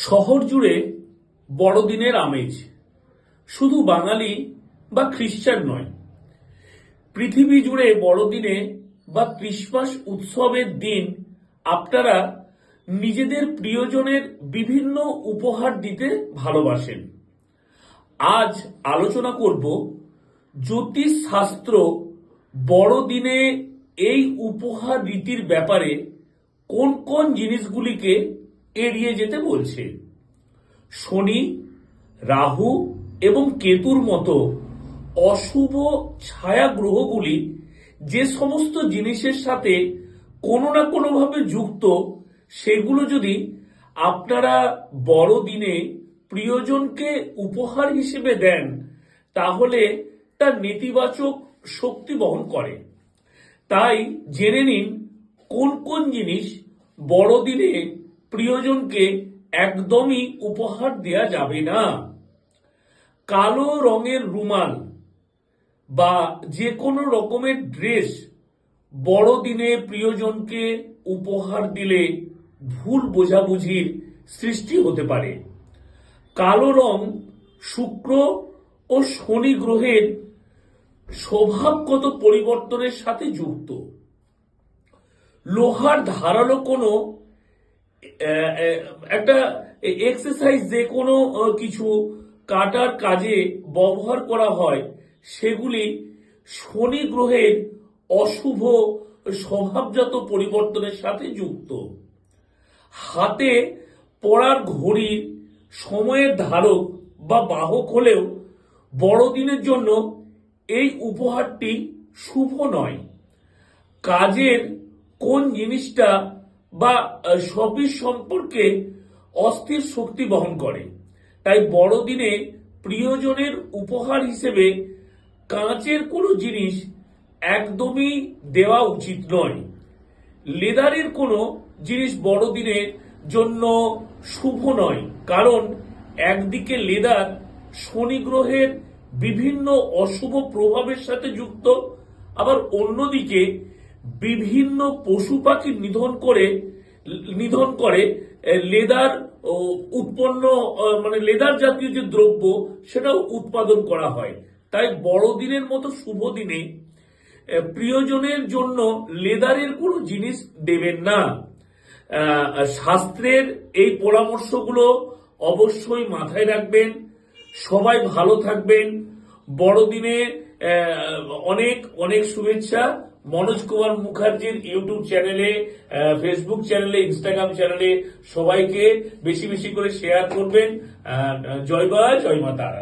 শহর জুড়ে বড়দিনের আমেজ। শুধু বাঙালি বা খ্রিস্টান নয়, পৃথিবী জুড়ে বড়দিনে বা ক্রিসমাস উৎসবের দিন আপনারা নিজেদের প্রিয়জনের বিভিন্ন উপহার দিতে ভালোবাসেন। আজ আলোচনা করব জ্যোতিষ শাস্ত্র বড়দিনে এই উপহার রীতির ব্যাপারে কোন কোন জিনিসগুলিকে এড়িয়ে যেতে বলছে। শনি, রাহু এবং কেতুর মতো অশুভ ছায়া গ্রহগুলি যে সমস্ত জিনিসের সাথে কোনো না কোনোভাবে যুক্ত, সেগুলো যদি আপনারা বড়দিনে প্রিয়জনকে উপহার হিসেবে দেন, তাহলে তা নেতিবাচক শক্তি বহন করে। তাই জেনে নিন কোন কোন জিনিস বড়দিনে প্রিয়জনকে একদমই উপহার দেয়া যাবে না। কালো রঙের রুমাল বা যে কোনো রকমের ড্রেস বড়দিনে প্রিয়জনকে উপহার দিলে ভুল বোঝাবুঝির সৃষ্টি হতে পারে। কালো রং শুক্র ও শনি গ্রহের স্বভাবগত পরিবর্তনের সাথে যুক্ত। লোহার ধারালো কোনো একটা এক্সারসাইজ যে কোনো কিছু কাটার কাজে ব্যবহার করা হয়, সেগুলি শনি গ্রহের অশুভ স্বভাবজাত পরিবর্তনের সাথে যুক্ত। হাতে পড়ার ঘড়ির সময়ের ধারক বা বাহক হলেও বড়দিনের জন্য এই উপহারটি শুভ নয়। কাজের কোন জিনিসটা বা শপিস সম্পর্কে অস্থির শক্তি বহন করে। তাই বড়দিনে প্রিয়জনের উপহার হিসেবে কাঁচের কোনো জিনিস একদমই দেওয়া উচিত নয়। লেদারের কোনো জিনিস বড়দিনের জন্য শুভ নয়, কারণ একদিকে লেদার শনি গ্রহের বিভিন্ন অশুভ প্রভাবের সাথে যুক্ত, আবার অন্যদিকে বিভিন্ন পশু পাখি নিধন করে নিধন করে লেদার উৎপন্ন মানে লেদার জাতীয় যে দ্রব্য, সেটাও উৎপাদন করা হয়। তাই বড়দিনের মতো শুভ দিনে প্রিয়জনের জন্য লেদারের কোনো জিনিস দেবেন না। শাস্ত্রের এই পরামর্শগুলো অবশ্যই মাথায় রাখবেন। সবাই ভালো থাকবেন। বড়দিনে অনেক অনেক শুভেচ্ছা। মনোজ কুমার মুখার্জির ইউটিউব চ্যানেলে ফেসবুক চ্যানেলে ইনস্টাগ্রাম চ্যানেলে সবাইকে বেশি বেশি করে শেয়ার করবেন। জয় বা জয় মা তারা।